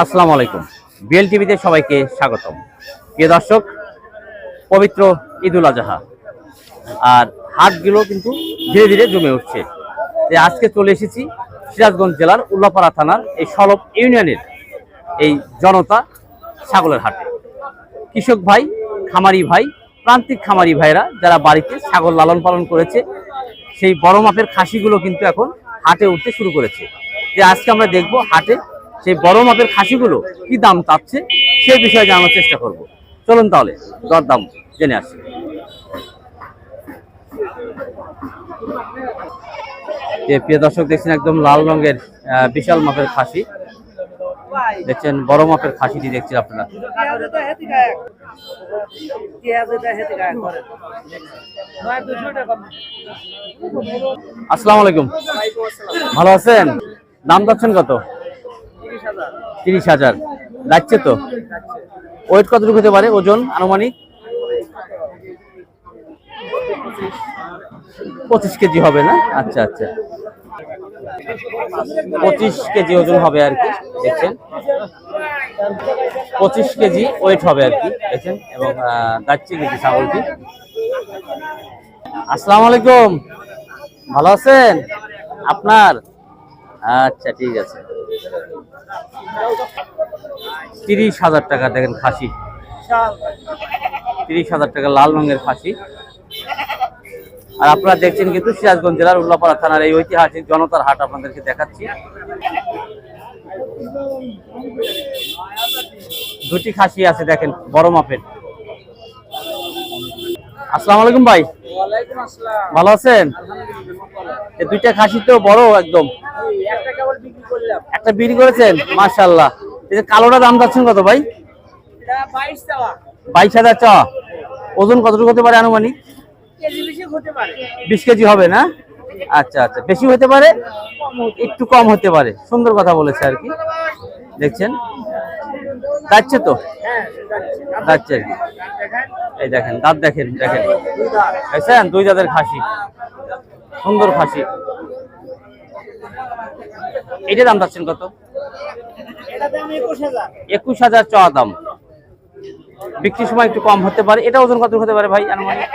আসসালামু আলাইকুম। বিএল টিভিতে সবাইকে স্বাগতম। প্রিয় দর্শক, পবিত্র ঈদুল আজহা। আর হাটগুলো কিন্তু ধীরে ধীরে জমে উঠছে। আজকে চলে এসেছি সিরাজগঞ্জ জেলার উল্লাপাড়া থানার এই সলব ইউনিয়নের এই জনতা ছাগলের হাটে। কৃষক ভাই, খামারি ভাই, প্রান্তিক খামারি ভাইরা যারা বাড়িতে ছাগল লালন পালন করেছে, সেই বড় মাপের খাসিগুলো কিন্তু এখন হাটে উঠতে শুরু করেছে। যে আজকে আমরা দেখব হাটে সেই বড় মাপের খাসিগুলো কি দাম চাচ্ছে সেই বিষয়ে জানার চেষ্টা করব। চলুন তাহলে, দরদাম জেনে আসি। যে প্রিয় দর্শক, দেখছেন একদম লাল রঙের বিশাল মাপের খাসি। দেখছেন বড় মাপের খাসিটি দেখছেন আপনারা। আসসালামু আলাইকুম। ভালো আছেন? দাম পাচ্ছেন কত? তিরিশ হাজার। যাচ্ছে তো? ওয়েট কতটুকু হতে পারে ওজন আনুমানিক? পঁচিশ কেজি হবে না? আচ্ছা আচ্ছা। পঁচিশ কেজি ওজন হবে আর কি, দেখছেন? পঁচিশ কেজি ওয়েট হবে আর কি, দেখছেন? এবং যাচ্ছে কিন্তু ছাগলটি। আসসালামু আলাইকুম। ভালো আছেন? আপনার? আচ্ছা ঠিক আছে। তিরিশ হাজার টাকা দেখেন খাসি। তিরিশ হাজার টাকা লাল রঙের খাসি। আর আপনারা দেখছেন কিন্তু সিরাজগঞ্জ জেলার উল্লাপাড়া থানার এই ঐতিহাসিক জনতার হাট আপনাদেরকে দেখাচ্ছি। দুটি খাসি আছে দেখেন বড় মাপের। আসসালামু আলাইকুম ভাই। ভালো আছেন? এই দুইটা খাসি তো বড় একদম। একটা বিড়ি করেছেন? মাশাল্লাহ এই যে কালোটা দাম যাচ্ছেন কত ভাই? বাইশ হাজার চা ওজন কতটুকু হতে পারে আনুমানিক? বিশ কেজি হবে না? আচ্ছা আচ্ছা। বেশি হতে পারে? একটু কম হতে পারে। সুন্দর কথা বলেছে আর কি। দেখছেন? যাচ্ছে তো? যাচ্ছে। আর কি। এই দেখেন দাঁত দেখেন দেখেন। দেখছেন দুই দাঁতের খাসি। সুন্দর খাসি। এটা দাম যাচ্ছেন কত? একুশ হাজার। চাওয়া দাম। বিক্রির সময় একটু কম হতে পারে। এটা ওজন কত হতে পারে ভাই আনুমানিক?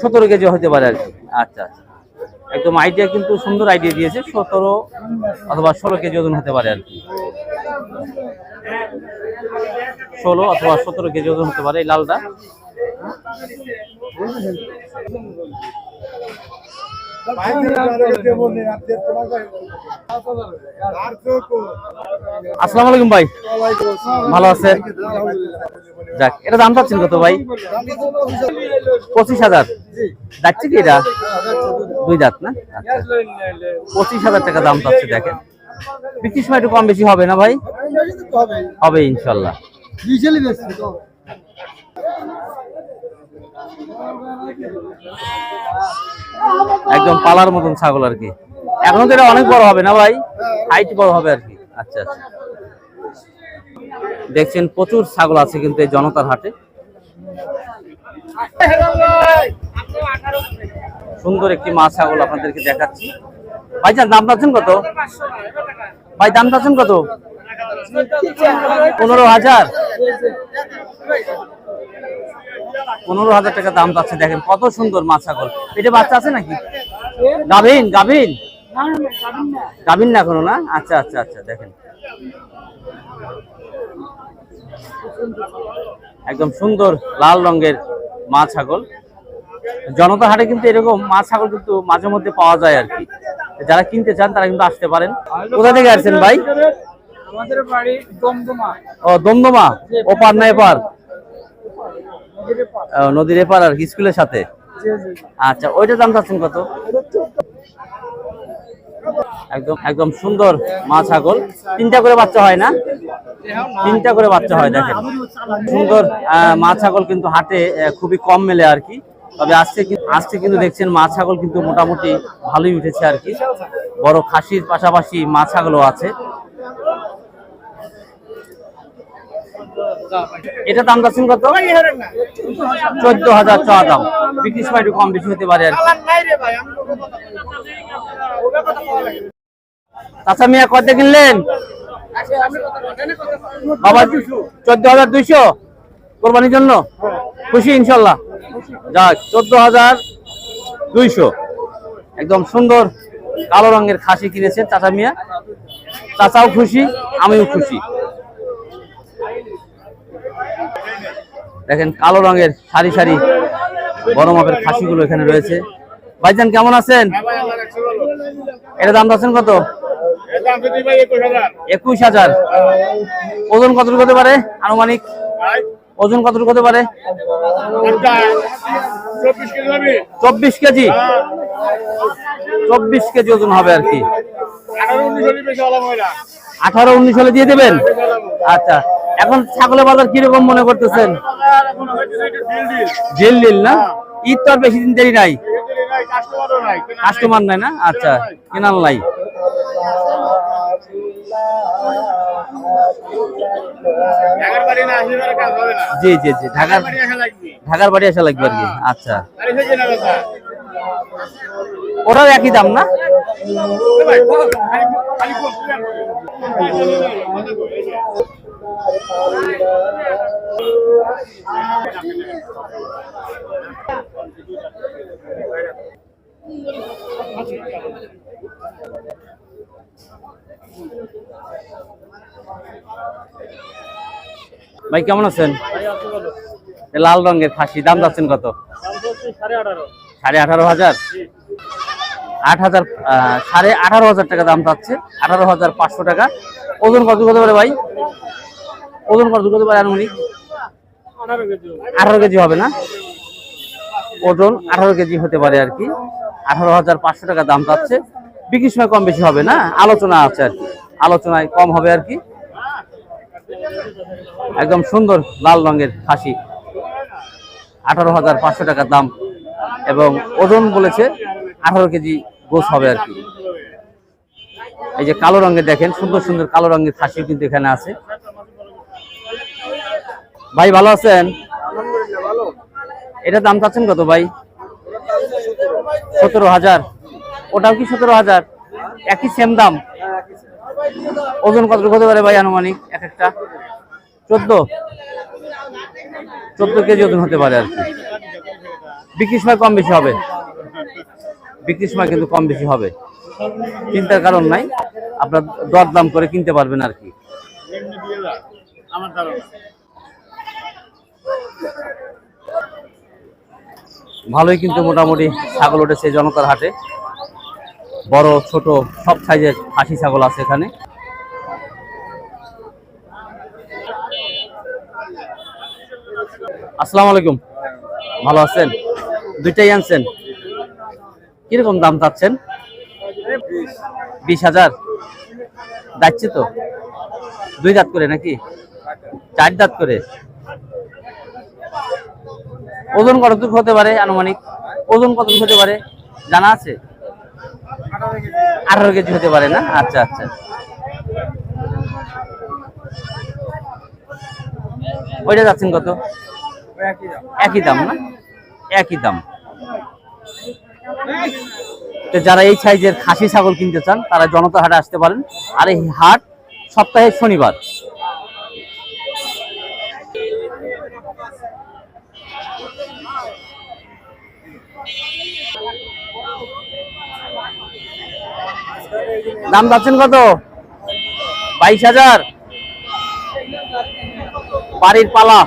সতেরো কেজি হতে পারে আর কি। আচ্ছা আচ্ছা। একদম আইডিয়া কিন্তু সুন্দর আইডিয়া দিয়েছে। সতেরো অথবা ষোলো কেজি ওজন হতে পারে আর কি। ষোলো অথবা সতেরো কেজি ওজন হতে পারে এই লালটা। আসসালামু আলাইকুম ভাই। ভালো আছেন? যাক এটা দাম পাচ্ছেন কত ভাই? পঁচিশ হাজার। যাচ্ছে কি এটা? দুই দাঁত না? আচ্ছা। পঁচিশ হাজার টাকা দাম পাচ্ছে দেখেন। বিক্রির সময় একটু কম বেশি হবে না ভাই? হবে। ইনশাল্লাহ। একদম পালার মতন ছাগল আর কি। এখনও তো এটা অনেক বড় হবে না ভাই? হাইট বড় হবে আর কি। আচ্ছা আচ্ছা। দেখছেন প্রচুর ছাগল আছে কিন্তু এই জনতার হাটে। সুন্দর একটি মা ছাগল আপনাদেরকে দেখাচ্ছি। ভাইজান দাম পাচ্ছেন কত? ভাই, দাম পাচ্ছেন কত? পনেরো হাজার। পনেরো হাজার টাকা দাম পাচ্ছে দেখেন কত সুন্দর মাছ ছাগল এটা বাচ্চা আছে নাকি? গাভিন গাভিন? গাভিন না এখনও না? আচ্ছা আচ্ছা আচ্ছা দেখেন। একদম সুন্দর লাল রঙের মা ছাগল জনতা হাটে কিন্তু এরকম মা ছাগল কিন্তু মাঝে মধ্যে পাওয়া যায় আর কি। যারা কিনতে চান তারা কিন্তু আসতে পারেন। কোথা থেকে আসছেন ভাই? আমাদের বাড়ি দমদমা। ও দমদমা? ওপার না এপার নদীর এপার আর স্কুলের সাথে। আচ্ছা ওইটার দাম চাচ্ছেন কত? একদম একদম সুন্দর মা ছাগল। তিনটা করে বাচ্চা হয় না? তিনটা করে বাচ্চা হয় দেখেন। সুন্দর মা ছাগল কিন্তু হাটে খুবই কম মেলে আর কি। তবে আজকে আজকে কিন্তু দেখছেন মা ছাগল কিন্তু মোটামুটি ভালোই উঠেছে আর কি। বড় খাসির পাশাপাশি মা ছাগলও আছে। এটা দাম যাচ্ছেন কত? চোদ্দ হাজার টাকা দাম। বিক্রির সময় একটু কম বেশি হতে পারে আর কি। মিয়া কত কিনলেন? বাবা চোদ্দ হাজার দুইশো? কোরবানির জন্য? খুশি, ইনশাল্লাহ। যাক চোদ্দ হাজার দুইশো। একদম সুন্দর কালো রঙের খাসি কিনেছেন চাচা মিয়া। চাচাও খুশি, আমিও খুশি। দেখেন কালো রঙের সারি সারি বড় মাপের খাসিগুলো এখানে রয়েছে। ভাইজান, কেমন আছেন? এটা দাম আছেন কত? একুশ হাজার। ওজন কতটুকু হতে পারে আনুমানিক? ওজন কতটুকু হতে পারে? চব্বিশ কেজি। চব্বিশ কেজি ওজন হবে আর কি। আঠারো উনিশ হলে দিয়ে দেবেন? আচ্ছা। এখন ছাগলের বাজার কীরকম মনে করতেছেন? জেল দিল না? ঈদ তো আর বেশি দিন দেরি নাই। কাস্টমার নাই না? আচ্ছা কেনাল নাই। জি জি জি ঢাকার ঢাকার বাড়ি আসা লাগবে। আর কি। আচ্ছা। ওটাও একই দাম না? ভাই, কেমন আছেন? লাল রঙের খাসি, দাম যাচ্ছেন কত? সাড়ে আঠারো হাজার? আট হাজার সাড়ে আঠারো হাজার টাকা দাম পাচ্ছে আঠারো হাজার পাঁচশো টাকা। ওজন কত হতে পারে ভাই? ওজন কত হতে পারে আনুমানিক? আঠারো কেজি হবে। না? ওজন আঠারো কেজি হতে পারে আর কি। আঠারো হাজার পাঁচশো টাকা দাম পাচ্ছে বিক্রির সময় কম বেশি হবে না? আলোচনা আছে আর কি। আলোচনায় কম হবে আর কি। একদম সুন্দর লাল রঙের খাসি। আঠারো হাজার পাঁচশো টাকা দাম এবং ওজন বলেছে আঠারো কেজি গোস হবে আর কি। এই যে কালো রঙের দেখেন সুন্দর সুন্দর কালো রঙের খাসি কিন্তু এখানে আছে। ভাই, ভালো আছেন? এটা দাম চাচ্ছেন কত ভাই? সতেরো হাজার। ওটাও কি সতেরো হাজার? একই সেম দাম? ওজন কত হতে পারে ভাই আনুমানিক? এক একটা? চোদ্দ? চোদ্দ কেজি ওজন হতে পারে আর কি। বিক্রির সময় কম বেশি হবে। বিক্রির সময় কিন্তু কম বেশি হবে। চিন্তার কারণ নাই। আপনার দর দাম করে কিনতে পারবেন আর কি। ভালোই কিন্তু মোটামুটি ছাগল উঠেছে জনতার হাটে। বড়, ছোট, সব সাইজের খাসি ছাগল আছে এখানে। আসসালামু আলাইকুম। ভালো আছেন? দুইটাই আনছেন? কীরকম দাম চাচ্ছেন? বিশ হাজার। যাচ্ছে তো? দুই দাঁত করে নাকি? চার দাঁত করে? ওজন কতটুকু হতে পারে আনুমানিক? ওজন কতটুকু হতে পারে? জানা আছে? আঠারো কেজি হতে পারে না? আচ্ছা আচ্ছা। ওইটা যাচ্ছেন কত? একই দাম না? একই দাম। তো যারা এই সাইজের খাসি ছাগল কিনতে চান, তারা জনতা হাটে আসতে পারেন। আর এই হাট সপ্তাহে শনিবার। দাম যাচ্ছেন কত? বাইশ হাজার। বাড়ির পালা।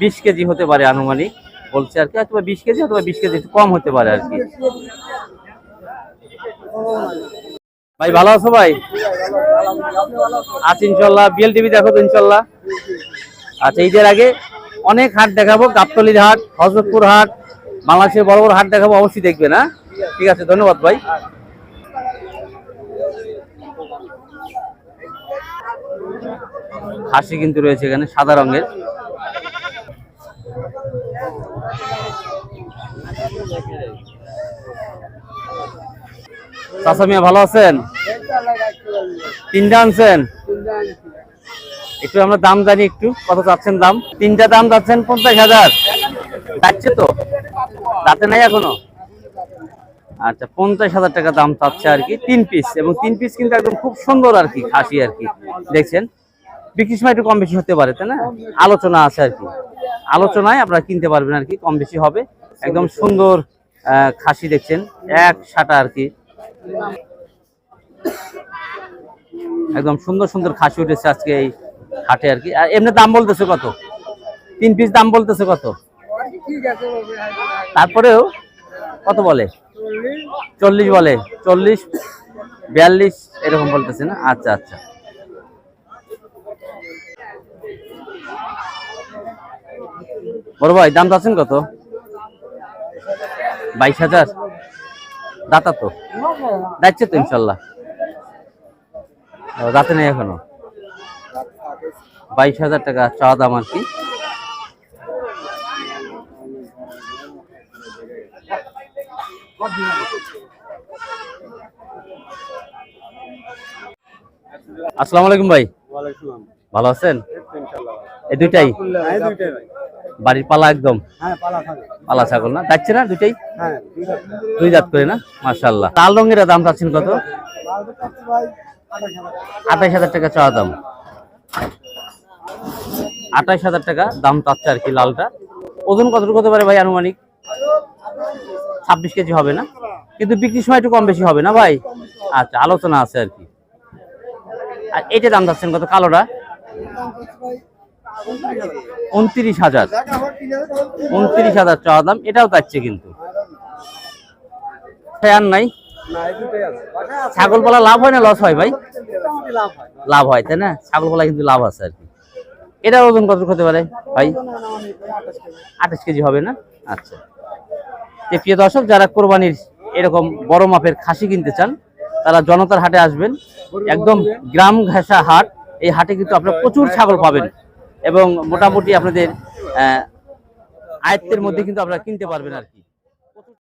বিশ কেজি হতে পারে আনুমানিক, বলছে আর কি অথবা বিশ কেজি অথবা বিশ কেজি কম হতে পারে আর কি। ভাই, ভালো আছো ভাই? আছি ইনশাল্লাহ বিএল টিভি দেখো তো ইনশাল্লাহ। আচ্ছা ঈদের আগে অনেক হাট দেখাবো গাবতলির হাট, হজরতপুর হাট বাংলাদেশের বড় বড় হাট দেখাবো, অবশ্যই দেখবে না ঠিক আছে, ধন্যবাদ ভাই। হাসি কিন্তু রয়েছে এখানে, সাদা রঙের। মিয়া, ভালো আছেন? তিনটা আনছেন? একটু আমরা দাম জানি একটু, কত চাচ্ছেন দাম? তিনটা দাম যাচ্ছেন পঞ্চাশ হাজার। যাচ্ছে তো? দাঁতে নাই এখনও? আচ্ছা পঞ্চাশ হাজার টাকা দাম চাচ্ছে আর কি, তিন পিস এবং তিন পিস কিন্তু একদম খুব সুন্দর আর কি, খাসি আর কি, দেখছেন? বিক্রির সময় একটু কম বেশি হতে পারে, তাই না? আলোচনা আছে আর কি, আলোচনায় আপনারা কিনতে পারবেন আর কি কম বেশি হবে, একদম সুন্দর খাসি দেখছেন, এক সাটা আর কি। একদম সুন্দর সুন্দর খাসি উঠেছে আজকে এই হাটে আর কি, আর এমনি দাম বলতেছে কত? তিন পিস দাম বলতেছে কত? তারপরেও কত বলে? চল্লিশ বলে। চল্লিশ, বিয়াল্লিশ, এরকম বলতেছে না? আচ্ছা আচ্ছা। বড় ভাই, দাম চাচ্ছেন কত? বাইশ হাজার? দাতা তো। যাচ্ছে তো, ইনশাল্লাহ। রাতে নেই এখনও। বাইশ হাজার টাকা চাওয়া দাম আর কি। আসসালামু আলাইকুম ভাই। ভালো আছেন? এই দুইটাই? বাড়ির পালা একদম? হ্যাঁ পালা ছাগল। না? যাচ্ছে না দুইটাই? হ্যাঁ দুই দাঁত করে না? মাশাল্লাহ লাল রঙের দাম চাচ্ছেন কত? আঠাইশ হাজার টাকা। চাওয়া দাম। আঠাইশ হাজার টাকা দাম চাচ্ছে আর কি লালটা। ওজন কতটুকু হতে পারে ভাই আনুমানিক? ছাব্বিশ কেজি হবে না? কিন্তু বিক্রির সময় একটু কম বেশি হবে না ভাই? আচ্ছা আলোচনা আছে আর কি। আর এটা দাম চাচ্ছেন কত? কালোটা? উনত্রিশ হাজার। উনত্রিশ হাজার চাওয়া দাম। এটাও চাচ্ছে কিন্তু। আর নাই? ছাগল পালা লাভ হয় না লস হয় ভাই? লাভ হয়, তাই না? ছাগল পালা কিন্তু লাভ আছে আর কি। এটার ওজন কত হতে পারে ভাই? আঠাশ কেজি হবে না? আচ্ছা। তো প্রিয় দর্শক, যারা কোরবানির এরকম বড় মাপের খাসি কিনতে চান, তারা জনতার হাটে আসবেন। একদম গ্রাম ঘেঁষা হাট। এই হাটে কিন্তু আপনারা প্রচুর ছাগল পাবেন এবং মোটামুটি আপনাদের আয়ত্তের মধ্যে কিন্তু আপনারা কিনতে পারবেন আর কি।